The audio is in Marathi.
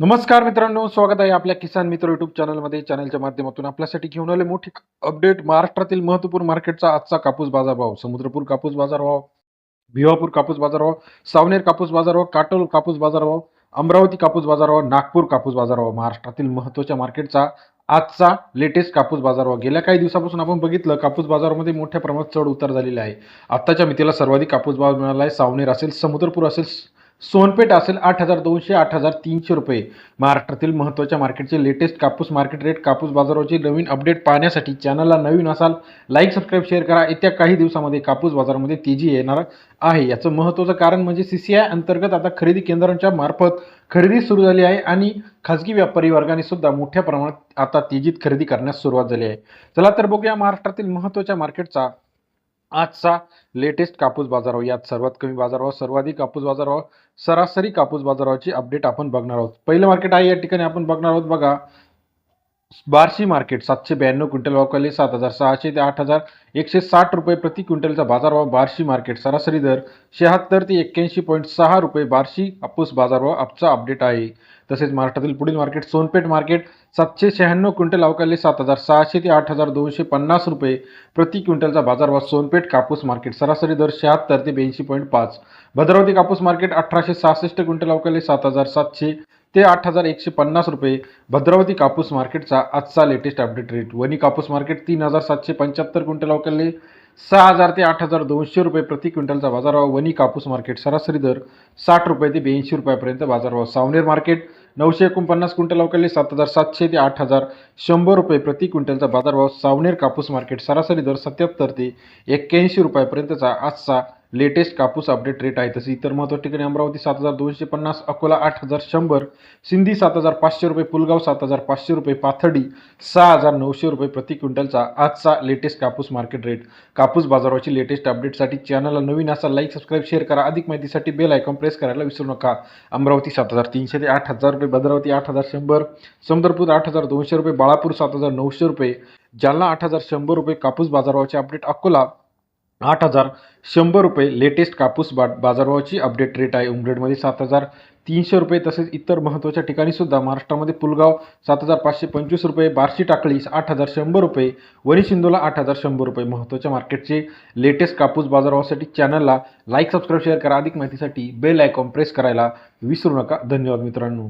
नमस्कार मित्रांनो स्वागत आहे आपल्या किसान मित्र युट्यूब चॅनलमध्ये चॅनलच्या माध्यमातून आपल्यासाठी घेऊन आले मोठी अपडेट महाराष्ट्रातील महत्त्वपूर्ण मार्केटचा आजचा कापूस बाजारभाव. समुद्रपूर कापूस बाजारभाव भिवापूर कापूस बाजारभाव सावनेर कापूस बाजारभाव काटोल कापूस बाजारभाव अमरावती कापूस बाजारभाव नागपूर कापूस बाजारभाव. महाराष्ट्रातील महत्त्वाच्या मार्केटचा आजचा लेटेस्ट कापूस बाजारभाव. गेल्या काही दिवसापासून आपण बघितलं कापूस बाजारामध्ये मोठ्या प्रमाणात चढ उतार झालेला आहे. आत्ताच्या मितीला सर्वाधिक कापूस भाव मिळाला आहे. सावनेर असेल समुद्रपूर असेल सोनपेठ असेल आठ हजार दोनशे आठ हजार तीनशे रुपये. महाराष्ट्रातील महत्त्वाच्या मार्केटचे लेटेस्ट कापूस मार्केट रेट कापूस बाजाराची नवीन अपडेट पाहण्यासाठी चॅनलला नवीन असाल लाईक सबस्क्राईब शेअर करा. येत्या काही दिवसामध्ये कापूस बाजारामध्ये तेजी येणार आहे. याचं महत्त्वाचं कारण म्हणजे सी सी आय अंतर्गत आता खरेदी केंद्रांच्या मार्फत खरेदी सुरू झाली आहे आणि खाजगी व्यापारी वर्गाने सुद्धा मोठ्या प्रमाणात आता तेजीत खरेदी करण्यास सुरुवात झाली आहे. चला तर बघूया महाराष्ट्रातील महत्त्वाच्या मार्केटचा आजचा लेटेस्ट कापूस बाजारभाव यात सर्वात कमी बाजारभाव सर्वाधिक कापूस बाजारभाव सरासरी कापूस बाजारभावाची अपडेट आपण बघणार आहोत. पहिलं मार्केट आहे या ठिकाणी आपण बघणार आहोत बघा बार्शी मार्केट सातशे ब्याण्णव क्विंटल वाकले सात हजार सहाशे ते आठ हजार एकशे साठ रुपये प्रति क्विंटलचा बाजारभाव बार्शी मार्केट सरासरी दर शहात्तर ते एक्क्याऐंशी पॉईंट सहा रुपये बार्शी कापूस बाजारभाव आपचा अपडेट आहे. तसेच महाराष्ट्रातील पुढील मार्केट सोनपेठ मार्केट सातशे शहाण्णव क्विंटल अवकाले सात हजार सहाशे ते आठ हजार दोनशे पन्नास रुपये प्रति क्विंटलचा बाजारभाव सोनपेठ कापूस मार्केट सरासरी दर शहात्तर ते ब्याऐंशी पॉईंट पाच. भद्रावती कापूस मार्केट अठराशे सहासष्ट क्विंटल अवकाले सात हजार सातशे ते आठ हजार एकशे पन्नास रुपये भद्रावती कापूस मार्केटचा आजचा लेटेस्ट अपडेट रेट वणी कापूस मार्केट तीन हजार सातशे पंच्याहत्तर क्विंटल अवकाले सहा हजार ते आठ हजार दोनशे रुपये प्रति क्विंटलचा बाजारभाव. वणी कापूस मार्केट सरासरी दर साठ रुपये ते ब्याऐंशी रुपयापर्यंत बाजारभाव. सावनेर मार्केट नऊशे एकोणपन्नास क्विंटल अवकाले सात हजार सातशे ते आठ हजार शंभर रुपये प्रति क्विंटलचा बाजारभाव. सावनेर कापूस मार्केट सरासरी दर सत्याहत्तर ते एक्क्याऐंशी रुपयापर्यंतचा आजचा लेटेस्ट कापूस अपडेट रेट आहे. तसे इतर महत्त्वाच्या ठिकाणी अमरावती सात हजार दोनशे पन्नास अकोला आठ हजार शंभर सिंधी सात हजार पाचशे रुपये पुलगाव सात हजार पाचशे रुपये पाथर्डी सहा हजार नऊशे रुपये प्रति क्विंटलचा आजचा लेटेस्ट कापूस मार्केट रेट कापूस बाजाराची लेटेस्ट अपडेटसाठी चॅनलला नवीन असा लाईक सबस्क्राईब शेअर करा. अधिक माहितीसाठी बेल आयकॉन प्रेस करायला विसरू नका. अमरावती सात हजार तीनशे ते आठ हजार रुपये भद्रावती आठ हजार शंभर समुद्रपूर आठ हजार दोनशे रुपये बाळापूर सात हजार नऊशे रुपये जालना आठ हजार शंभर रुपये कापूस बाजाराचे अपडेट अकोला आठ हजार शंभर रुपये लेटेस्ट कापूस बा बाजारभावाची अपडेट रेट आहे. उमरेडमध्ये सात हजार तीनशे रुपये तसेच इतर महत्त्वाच्या ठिकाणीसुद्धा महाराष्ट्रामध्ये पुलगाव सात हजार पाचशे पंचवीस रुपये बार्शी टाकळी आठ हजार शंभर रुपये वणी आठ हजार शंभर रुपये. महत्त्वाच्या मार्केटचे लेटेस्ट कापूस बाजारभावासाठी चॅनलला लाईक सबस्क्राईब शेअर करा. अधिक माहितीसाठी बेल आयकॉन प्रेस करायला विसरू नका. धन्यवाद मित्रांनो.